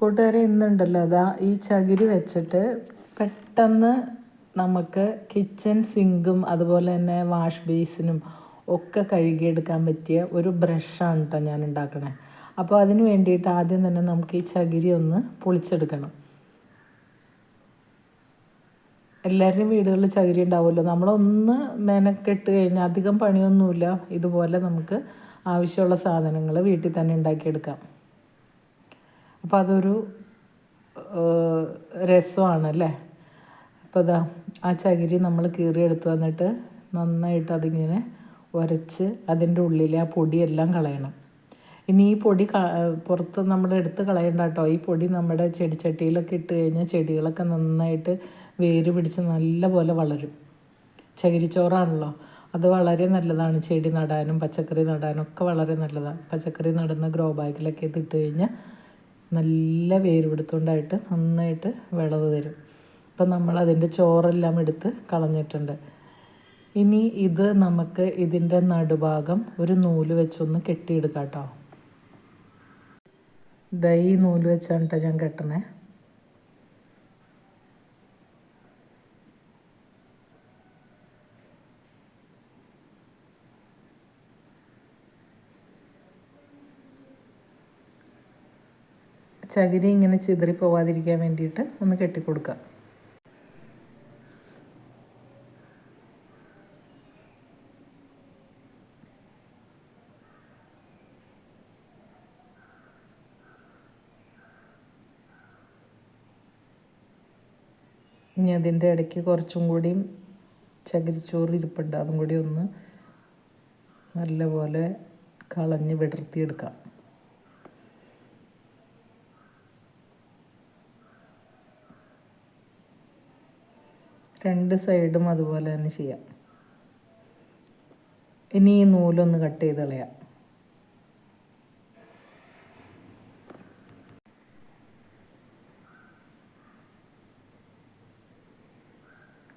കൂട്ടുകാരെ ഇന്നുണ്ടല്ലോ. അതാ ഈ ചകിരി വെച്ചിട്ട് പെട്ടെന്ന് നമുക്ക് കിച്ചൺ സിങ്കും അതുപോലെ തന്നെ വാഷ് ബേസിനും ഒക്കെ കഴുകിയെടുക്കാൻ പറ്റിയ ഒരു ബ്രഷാണ് കേട്ടോ ഞാൻ ഉണ്ടാക്കണേ. അപ്പോൾ അതിന് വേണ്ടിയിട്ട് ആദ്യം തന്നെ നമുക്ക് ഈ ചകിരി ഒന്ന് പൊളിച്ചെടുക്കണം. എല്ലാവരുടെയും വീടുകളിൽ ചകിരി ഉണ്ടാവുമല്ലോ. നമ്മളൊന്ന് മെനക്കെട്ട് കഴിഞ്ഞാൽ അധികം പണിയൊന്നുമില്ല. ഇതുപോലെ നമുക്ക് ആവശ്യമുള്ള സാധനങ്ങൾ വീട്ടിൽ തന്നെ ഉണ്ടാക്കിയെടുക്കാം. അപ്പോൾ അതൊരു രസമാണല്ലേ? അപ്പോൾ അതാ ആ ചകിരി നമ്മൾ കീറിയെടുത്ത് വന്നിട്ട് നന്നായിട്ട് അതിങ്ങനെ ഉരച്ച് അതിന്റെ ഉള്ളിലെ ആ പൊടിയെല്ലാം കളയണം. ഇനി ഈ പൊടി പുറത്ത് നമ്മൾ എടുത്ത് കളയണ്ട കേട്ടോ. ഈ പൊടി നമ്മുടെ ചെടിച്ചട്ടിയിലൊക്കെ ഇട്ട് കഴിഞ്ഞാൽ ചെടികളൊക്കെ നന്നായിട്ട് വേര് പിടിച്ച് നല്ല പോലെ വളരും. ചകിരിച്ചോറാണല്ലോ. അത് വളരെ നല്ലതാണ്. ചെടി നടാനും പച്ചക്കറി നടാനും ഒക്കെ വളരെ നല്ലതാണ്. പച്ചക്കറി നടുന്ന ഗ്രോ ബാഗിലൊക്കെ ഇത് ഇട്ട് കഴിഞ്ഞാൽ നല്ല വേര് പിടുത്തുണ്ടായിട്ട് നന്നായിട്ട് വിളവ് തരും. ഇപ്പം നമ്മൾ അതിന്റെ ചോറെല്ലാം എടുത്ത് കളഞ്ഞിട്ടുണ്ട്. ഇനി ഇത് നമുക്ക് ഇതിന്റെ നടുഭാഗം ഒരു നൂൽ വെച്ചൊന്ന് കെട്ടിയെടുക്കാം കേട്ടോ. ദൈ നൂൽ വെച്ചാണ് കേട്ടോ ഞാൻ കെട്ടണേ. ചകിരി ഇങ്ങനെ ചിതറി പോവാതിരിക്കാൻ വേണ്ടിയിട്ട് ഒന്ന് കെട്ടിക്കൊടുക്കാം. ഇനി അതിന്റെ ഇടയ്ക്ക് കുറച്ചും കൂടിയും ചകിരിച്ചോറ് ഇരിപ്പുണ്ട്. അതും കൂടി ഒന്ന് നല്ലപോലെ കളഞ്ഞ് വിടർത്തിയെടുക്കാം. രണ്ട് സൈഡും അതുപോലെ തന്നെ ചെയ്യാം. ഇനി ഈ നൂലൊന്ന് കട്ട് ചെയ്ത് കളയാം.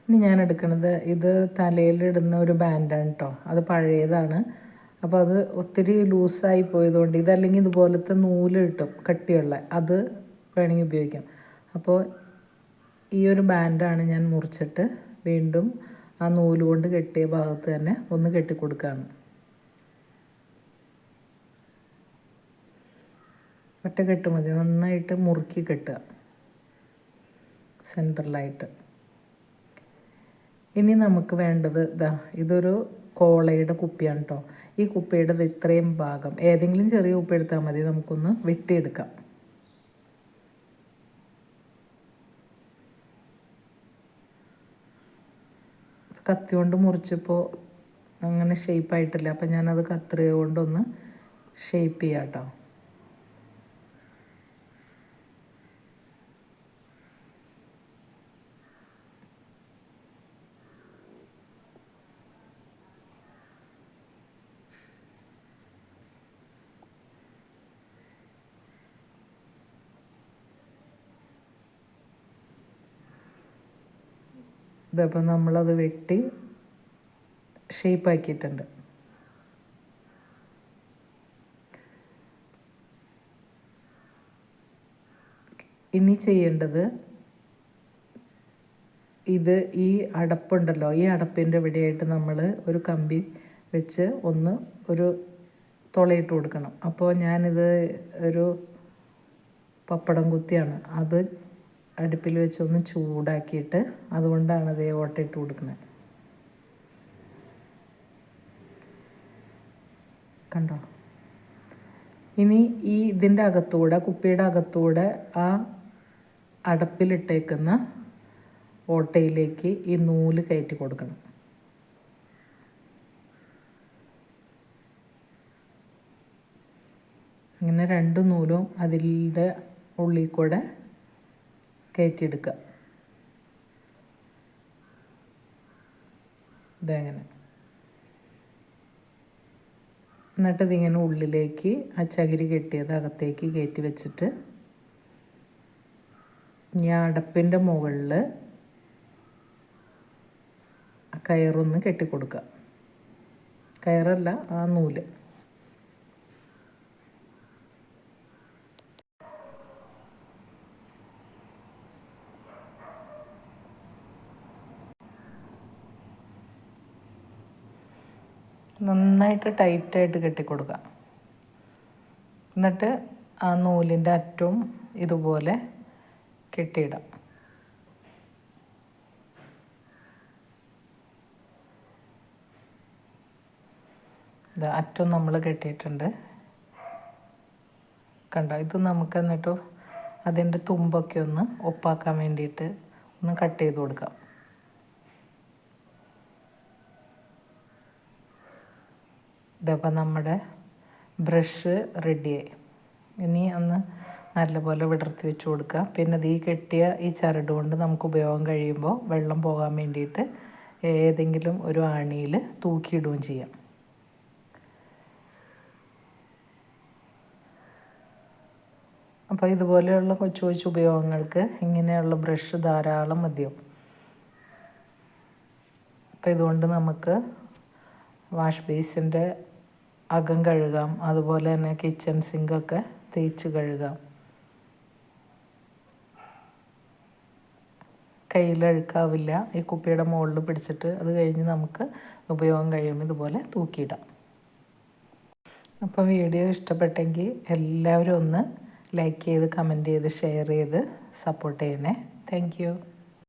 ഇനി ഞാൻ എടുക്കുന്നത് ഇത് തലയിലിടുന്ന ഒരു ബാൻഡാണ് കേട്ടോ അത് പഴയതാണ്. അപ്പോൾ അത് ഒത്തിരി ലൂസായി പോയതുകൊണ്ട് ഇതല്ലെങ്കിൽ ഇതുപോലത്തെ നൂൽ കിട്ടും കട്ടിയുള്ള. അത് വേണമെങ്കിൽ ഉപയോഗിക്കാം. അപ്പോൾ ഈ ഒരു ബാൻഡാണ് ഞാൻ മുറിച്ചിട്ട് വീണ്ടും ആ നൂൽ കൊണ്ട് കെട്ടിയ ഭാഗത്ത് തന്നെ ഒന്ന് കെട്ടിക്കൊടുക്കുകയാണ് ഒറ്റ കെട്ട് മതി. നന്നായിട്ട് മുറുക്കി കെട്ടുക. സെന്ററിലായിട്ട് ഇനി നമുക്ക് വേണ്ടത് ഇതാ ഇതൊരു കോളയുടെ കുപ്പിയാണ് കേട്ടോ ഈ കുപ്പിയുടെ ഇത്രയും ഭാഗം. ഏതെങ്കിലും ചെറിയ കുപ്പി എടുത്താൽ മതി. നമുക്കൊന്ന് വെട്ടിയെടുക്കാം. കത്തി കൊണ്ട് മുറിച്ചപ്പോൾ അങ്ങനെ ഷേപ്പ് ഷേപ്പായിട്ടില്ല അപ്പം ഞാനത് കത്രിക കൊണ്ടൊന്ന് ഷേപ്പ് ചെയ്യാം കേട്ടോ ഇതപ്പോൾ നമ്മളത് വെട്ടി ഷേപ്പാക്കിയിട്ടുണ്ട് ഇനി ചെയ്യേണ്ടത് ഇത് ഈ അടപ്പുണ്ടല്ലോ ഈ അടപ്പിന്റെ ഇവിടെയായിട്ട് നമ്മൾ ഒരു കമ്പി വെച്ച് ഒന്ന് ഒരു തുളയിട്ട് കൊടുക്കണം. അപ്പോൾ ഞാനിത് ഒരു പപ്പടം കുത്തിയാണ്. അത് അടുപ്പിൽ വെച്ചൊന്ന് ചൂടാക്കിയിട്ട് അതുകൊണ്ടാണ് അതേ ഓട്ടയിട്ട് കൊടുക്കുന്നത്. കണ്ടോ? ഇനി ഈ ഇതിന്റെ അകത്തൂടെ കുപ്പിയുടെ അകത്തൂടെ ആ അടപ്പിലിട്ടേക്കുന്ന ഓട്ടയിലേക്ക് ഈ നൂൽ കയറ്റി കൊടുക്കണം. ഇങ്ങനെ രണ്ട് നൂലും അതിന്റെ ഉള്ളിൽ കൂടെ കയറ്റിയെടുക്കുക ഇതങ്ങനെ. എന്നിട്ട് ഇതിങ്ങനെ ഉള്ളിലേക്ക് ആ ചകിരി കെട്ടിയത് അകത്തേക്ക് കയറ്റി വെച്ചിട്ട് ഞാൻ അടപ്പിന്റെ മുകളിൽ കയറൊന്ന് കെട്ടിക്കൊടുക്കുക കയറല്ല ആ നൂൽ. നന്നായിട്ട് ടൈറ്റായിട്ട് കെട്ടിക്കൊടുക്കുക. എന്നിട്ട് ആ നൂലിന്റെ അറ്റവും ഇതുപോലെ കെട്ടിയിടാം ഇത് അറ്റം നമ്മൾ കെട്ടിയിട്ടുണ്ട്. കണ്ടോ? ഇത് നമുക്ക് എന്നിട്ട് അതിന്റെ തുമ്പൊക്കെ ഒന്ന് ഒപ്പാക്കാൻ വേണ്ടിയിട്ട് ഒന്ന് കട്ട് ചെയ്ത് കൊടുക്കാം. ഇതപ്പോൾ നമ്മുടെ ബ്രഷ് റെഡിയായി ഇനി ഒന്ന് നല്ലപോലെ വിടർത്തി വെച്ച് കൊടുക്കുക പിന്നെ ഈ കെട്ടിയ ഈ ചരട് കൊണ്ട് നമുക്ക് ഉപയോഗം കഴിയുമ്പോൾ വെള്ളം പോകാൻ വേണ്ടിയിട്ട് ഏതെങ്കിലും ഒരു ആണിയിൽ തൂക്കിയിടുകയും ചെയ്യാം. അപ്പോൾ ഇതുപോലെയുള്ള കൊച്ചു കൊച്ചു ഉപയോഗങ്ങൾക്ക് ഇങ്ങനെയുള്ള ബ്രഷ് ധാരാളം മതിയാവും. അപ്പോൾ ഇതുകൊണ്ട് നമുക്ക് വാഷ് ബേസിന്റെ അകം കഴുകാം. അതുപോലെ തന്നെ കിച്ചൺ സിങ്കൊക്കെ തേച്ച് കഴുകാം. കയ്യിലഴുക്കാവില്ല ഈ കുപ്പിയുടെ മുകളിൽ പിടിച്ചിട്ട് അത് കഴിഞ്ഞ് നമുക്ക് ഉപയോഗം കഴിയുമ്പോൾ ഇതുപോലെ തൂക്കിയിടാം. അപ്പോൾ വീഡിയോ ഇഷ്ടപ്പെട്ടെങ്കിൽ എല്ലാവരും ഒന്ന് ലൈക്ക് ചെയ്ത് കമന്റ് ചെയ്ത് ഷെയർ ചെയ്ത് സപ്പോർട്ട് ചെയ്യണേ. താങ്ക്